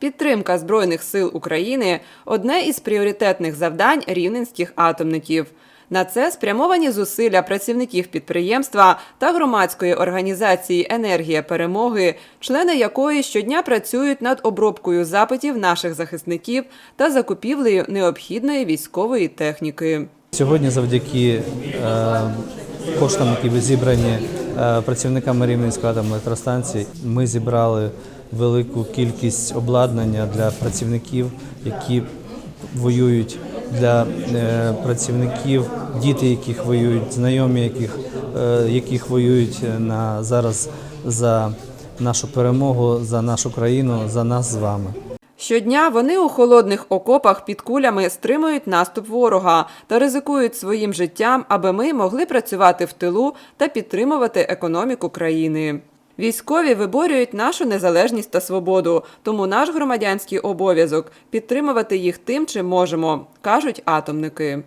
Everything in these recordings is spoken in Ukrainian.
Підтримка Збройних сил України одне із пріоритетних завдань рівненських атомників. На це спрямовані зусилля працівників підприємства та громадської організації Енергія перемоги, члени якої щодня працюють над обробкою запитів наших захисників та закупівлею необхідної військової техніки. Сьогодні, завдяки е, коштам, які зібрані е, працівниками Рівненської атомної електростанції, ми зібрали велику кількість обладнання для працівників, які воюють, для е, працівників, діти, яких воюють, знайомі, яких, е, яких воюють на зараз за нашу перемогу, за нашу країну, за нас з вами. Щодня вони у холодних окопах під кулями стримують наступ ворога та ризикують своїм життям, аби ми могли працювати в тилу та підтримувати економіку країни. Військові виборюють нашу незалежність та свободу, тому наш громадянський обов'язок підтримувати їх тим, чим можемо, кажуть атомники.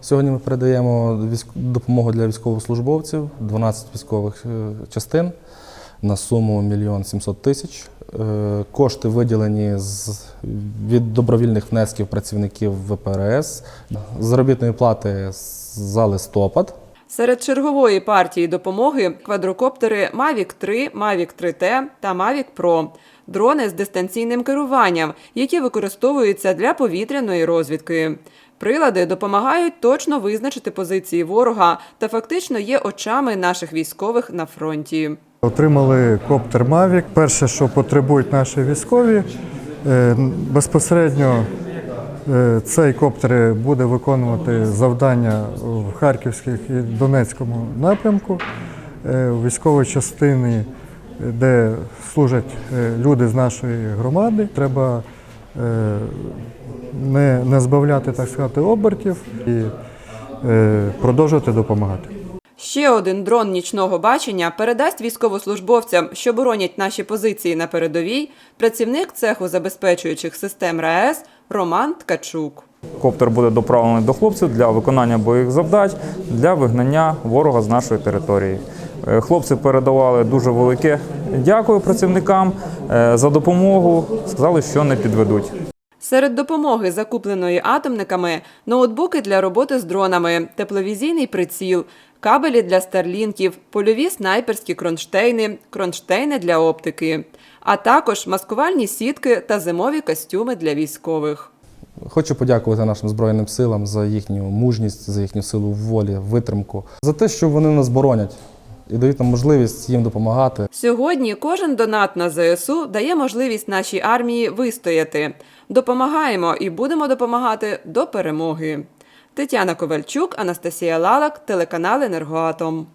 Сьогодні ми передаємо допомогу для військовослужбовців, 12 військових е, частин на суму 1 мільйон 700 тисяч. Е, Кошти виділені з, від добровільних внесків працівників ВПРС, заробітної плати за листопад. Серед чергової партії допомоги квадрокоптери Mavic 3, Mavic 3T та Mavic Pro – дрони з дистанційним керуванням, які використовуються для повітряної розвідки. Прилади допомагають точно визначити позиції ворога та фактично є очами наших військових на фронті. Отримали коптер Mavic. Перше, що потребують наші військові, е, безпосередньо цей коптер буде виконувати завдання в Харківських і Донецькому напрямку. Е, частині, е, де служать е, люди з нашої громади, треба е, не, не збавляти, так сказати, обертів і е, продовжувати допомагати. Ще один дрон нічного бачення передасть військовослужбовцям, що боронять наші позиції на передовій, працівник цеху забезпечуючих систем РаЕС Роман Ткачук. Коптер буде доправлений до хлопців для виконання бойових завдань для вигнання ворога з нашої території. Е, Хлопці передавали дуже велике дякую працівникам е, за допомогу. Сказали, що не підведуть. Серед допомоги, закупленої атомниками, ноутбуки для роботи з дронами, тепловізійний приціл, кабелі для старлінків, польові снайперські кронштейни, кронштейни для оптики, а також маскувальні сітки та зимові костюми для військових. Хочу подякувати нашим Збройним силам за їхню мужність, за їхню силу волі, витримку, за те, що вони нас боронять і дають нам можливість їм допомагати. Сьогодні кожен донат на ЗСУ дає можливість нашій армії вистояти. Допомагаємо і будемо допомагати до перемоги. Тетяна Ковальчук, Анастасія Лалак, телеканал Енергоатом.